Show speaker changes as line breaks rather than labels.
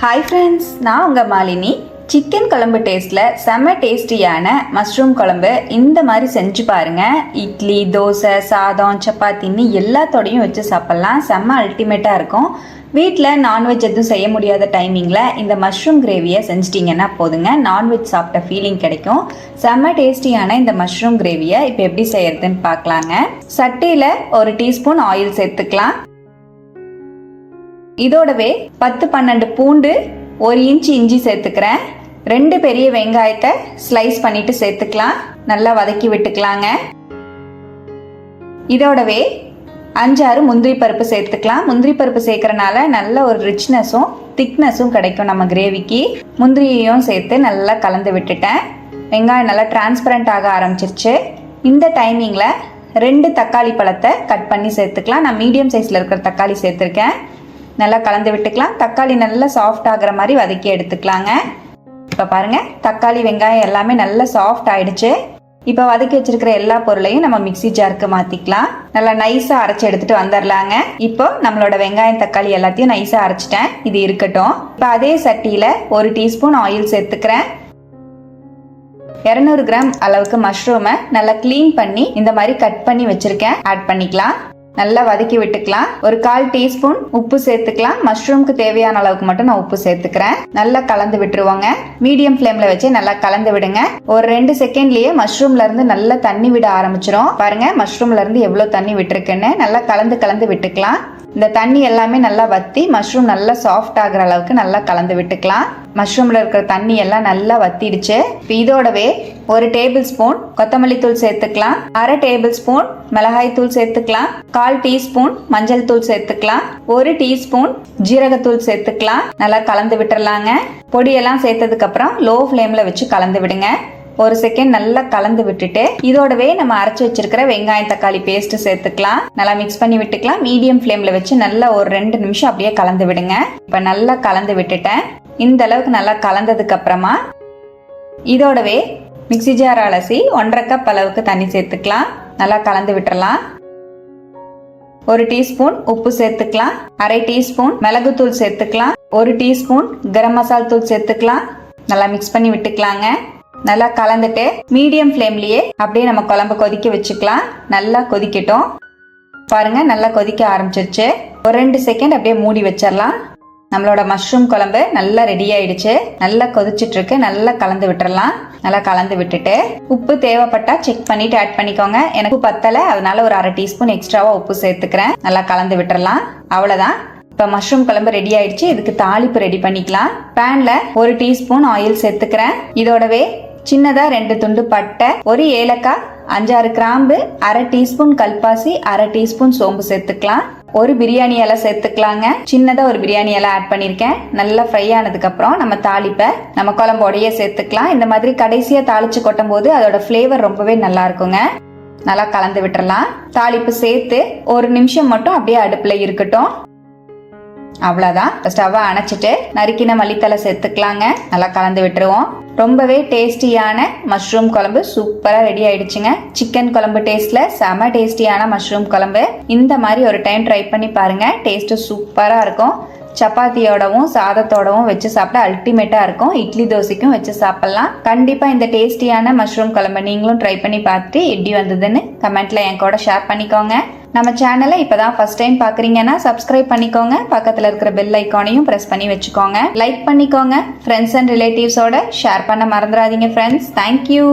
Hi friends நான் உங்கள் Malini. Chicken குழம்பு டேஸ்ட்டில் செம்ம டேஸ்டியான மஷ்ரூம் குழம்பு இந்த மாதிரி செஞ்சு பாருங்கள் இட்லி தோசை சாதம் சப்பாத்தின்னு எல்லாத்தோடையும் வச்சு சாப்பிட்லாம். செம்ம அல்டிமேட்டாக இருக்கும். வீட்டில் நான்வெஜ் எதுவும் செய்ய முடியாத டைமிங்கில் இந்த மஷ்ரூம் கிரேவியை செஞ்சிட்டிங்கன்னா போதுங்க. நான்வெஜ் சாப்பிட்ட ஃபீலிங் கிடைக்கும். செம்ம டேஸ்டியான இந்த மஷ்ரூம் கிரேவியை இப்போ எப்படி செய்யறதுன்னு பார்க்கலாங்க. சட்டியில் ஒரு டீஸ்பூன் ஆயில் சேர்த்துக்கலாம். இதோடவே பத்து பன்னெண்டு பூண்டு ஒரு இன்ச் இஞ்சி சேர்த்துக்கிறேன். ரெண்டு பெரிய வெங்காயத்தை ஸ்லைஸ் பண்ணிட்டு சேர்த்துக்கலாம். நல்லா வதக்கி விட்டுக்கலாங்க. இதோடவே அஞ்சாறு முந்திரி பருப்பு சேர்த்துக்கலாம். முந்திரி பருப்பு சேர்க்கறனால நல்ல ஒரு ரிச்னஸும் திக்னஸும் கிடைக்கும் நம்ம கிரேவிக்கு முந்திரியையும் சேர்த்து நல்லா கலந்து விட்டுட்டேன். வெங்காயம் நல்லா டிரான்ஸ்பரண்ட் ஆக ஆரம்பிச்சிருச்சு. இந்த டைமிங்கில் ரெண்டு தக்காளி பழத்தை கட் பண்ணி சேர்த்துக்கலாம். நான் மீடியம் சைஸில் இருக்கிற தக்காளி சேர்த்துருக்கேன். நல்லா கலந்து விட்டுக்கலாம். தக்காளி நல்லா சாஃப்ட் ஆகிற மாதிரி வதக்கி எடுத்துக்கலாங்க. இப்போ பாருங்கள் தக்காளி வெங்காயம் எல்லாமே நல்லா சாஃப்ட் ஆயிடுச்சு. இப்போ வதக்கி வச்சிருக்கிற எல்லா பொருளையும் நம்ம மிக்ஸி ஜாருக்கு மாற்றிக்கலாம் நல்லா நைஸாக அரைச்சி எடுத்துட்டு வந்துடலாங்க இப்போ நம்மளோட வெங்காயம் தக்காளி எல்லாத்தையும் நைஸாக அரைச்சிட்டேன். இது இருக்கட்டும். இப்போ அதே சட்டியில் ஒரு டீஸ்பூன் ஆயில் சேர்த்துக்கிறேன். இரநூறு கிராம் அளவுக்கு மஷ்ரூமை நல்லா க்ளீன் பண்ணி இந்த மாதிரி கட் பண்ணி வச்சிருக்கேன். ஆட் பண்ணிக்கலாம். நல்லா வதக்கி விட்டுக்கலாம். ஒரு கால் டீஸ்பூன் உப்பு சேர்த்துக்கலாம். மஷ்ரூம்க்கு தேவையான அளவுக்கு மட்டும் நான் உப்பு சேர்த்துக்கிறேன். நல்லா கலந்து விட்டுருவோங்க. மீடியம் ஃப்ளேம்ல வச்சு நல்லா கலந்து விடுங்க. ஒரு ரெண்டு செகண்ட்லயே மஷ்ரூம்ல இருந்து நல்லா தண்ணி விட ஆரம்பிச்சிரும். பாருங்க மஷ்ரூம்ல இருந்து எவ்வளவு தண்ணி விட்டுருக்குன்னு. நல்லா கலந்து கலந்து விட்டுக்கலாம். இந்த தண்ணி எல்லாமே நல்லா வத்தி மஷ்ரூம் நல்லா சாஃப்ட் ஆகுற அளவுக்கு நல்லா கலந்து விட்டுக்கலாம். மஷ்ரூம்ல இருக்கிற தண்ணி எல்லாம் நல்லா வத்திடுச்சு. இப்போ இதோடவே ஒரு டேபிள் ஸ்பூன் கொத்தமல்லி தூள் சேர்த்துக்கலாம். அரை டேபிள் ஸ்பூன் மிளகாய் தூள் சேர்த்துக்கலாம். கால் டீஸ்பூன் மஞ்சள் தூள் சேர்த்துக்கலாம். ஒரு டீஸ்பூன் ஜீரகத்தூள் சேர்த்துக்கலாம். நல்லா கலந்து விட்டுறலாங்க. பொடியெல்லாம் சேர்த்ததுக்கு அப்புறம் லோ ஃப்ளேம்ல வச்சு கலந்து விடுங்க. ஒரு செகண்ட் நல்லா கலந்து விட்டுட்டு இதோடவே நம்ம அரைச்சி வச்சிருக்கிற வெங்காயம் தக்காளி பேஸ்ட் சேர்த்துக்கலாம். நல்லா மிக்ஸ் பண்ணி விட்டுக்கலாம். மீடியம் ஃப்ளேம்ல வச்சு நல்லா ஒரு ரெண்டு நிமிஷம் அப்படியே கலந்து விடுங்க. இப்ப நல்லா கலந்து விட்டுட்டேன். இந்த அளவுக்கு நல்லா கலந்ததுக்கு அப்புறமா இதோடவே மிக்ஸி ஜார் அலசி ஒன்றரை கப் அளவுக்கு தண்ணி சேர்த்துக்கலாம். நல்லா கலந்து விட்டுறலாம். ஒரு டீஸ்பூன் உப்பு சேர்த்துக்கலாம். அரை டீஸ்பூன் மிளகுத்தூள் சேர்த்துக்கலாம். ஒரு டீஸ்பூன் கரம் மசால் தூள் சேர்த்துக்கலாம். நல்லா மிக்ஸ் பண்ணி விட்டுக்கலாங்க. நல்லா கலந்துட்டு மீடியம் ஃப்ளேம்லயே அப்படியே நம்ம குழம்பு கொதிக்க வச்சுக்கலாம். நல்லா கொதிக்கட்டும். பாருங்க நல்லா கொதிக்க ஆரம்பிச்சிருச்சு. ஒரு ரெண்டு செகண்ட் அப்படியே மூடி வச்சிடலாம் நம்மளோட மஷ்ரூம் குழம்பு நல்லா ரெடி ஆயிடுச்சு. நல்லா கொதிச்சுட்டு இருக்கு நல்லா கலந்து விட்டுறலாம். நல்லா கலந்து விட்டுட்டு உப்பு தேவைப்பட்டா செக் பண்ணிட்டு ஆட் பண்ணிக்கோங்க. எனக்கு பத்தல. அதனால ஒரு அரை டீஸ்பூன் எக்ஸ்ட்ராவா உப்பு சேர்த்துக்கிறேன். நல்லா கலந்து விட்டுறலாம். அவ்வளவுதான். இப்போ மஷ்ரூம் குழம்பு ரெடி ஆயிடுச்சு. இதுக்கு தாளிப்பு ரெடி பண்ணிக்கலாம். பேன்ல ஒரு டீஸ்பூன் ஆயில் சேர்த்துக்கிறேன். இதோடவே சின்னதா ரெண்டு துண்டு பட்டை ஒரு ஏலக்காய் அஞ்சாறு கிராம்பு அரை டீஸ்பூன் கல்பாசி அரை டீஸ்பூன் சோம்பு சேர்த்துக்கலாம். ஒரு பிரியாணி இலை சேர்த்துக்கலாங்க. சின்னதா ஒரு பிரியாணி இலை ஆட் பண்ணியிருக்கேன் நல்லா ஃப்ரை ஆனதுக்கு அப்புறம் நம்ம தாளிப்பை நம்ம குழம்போடையே சேர்த்துக்கலாம். இந்த மாதிரி கடைசியா தாளிச்சு கொட்டும் போது அதோட ஃப்ளேவர் ரொம்பவே நல்லா இருக்குங்க. நல்லா கலந்து விட்டுறலாம். தாளிப்பு சேர்த்து ஒரு நிமிஷம் மட்டும் அப்படியே அடுப்புல இருக்கட்டும். அவ்வளோதான் ஸ்டவ்வை அணைச்சிட்டு நறுக்கின மல்லித்தலை சேர்த்துக்கலாங்க. நல்லா கலந்து விட்டுருவோம். ரொம்பவே டேஸ்டியான மஷ்ரூம் குழம்பு சூப்பராக ரெடி ஆயிடுச்சுங்க. சிக்கன் குழம்பு டேஸ்ட்ல செம டேஸ்டியான மஷ்ரூம் குழம்பு. இந்த மாதிரி ஒரு டைம் ட்ரை பண்ணி பாருங்க. டேஸ்ட்டு சூப்பராக இருக்கும். சப்பாத்தியோடவும் சாதத்தோடவும் வச்சு சாப்பிட அல்டிமேட்டாக இருக்கும். இட்லி தோசைக்கும் வச்சு சாப்பிட்லாம். கண்டிப்பாக இந்த டேஸ்டியான மஷ்ரூம் குழம்பு நீங்களும் ட்ரை பண்ணி பார்த்துட்டு எப்படி வந்ததுன்னு கமெண்ட்ல என் கூட ஷேர் பண்ணிக்கோங்க. நம்ம சேனலை இப்போ தான் ஃபர்ஸ்ட் டைம் பார்க்குறீங்கன்னா சப்ஸ்கிரைப் பண்ணிக்கோங்க. பக்கத்தில் இருக்கிற பெல் ஐக்கானையும் ப்ரெஸ் பண்ணி வச்சுக்கோங்க. லைக் பண்ணிக்கோங்க. ஃப்ரெண்ட்ஸ் அண்ட் ரிலேட்டிவ்ஸோட ஷேர் பண்ண மறந்துடாதீங்க ஃப்ரெண்ட்ஸ் தேங்க்யூ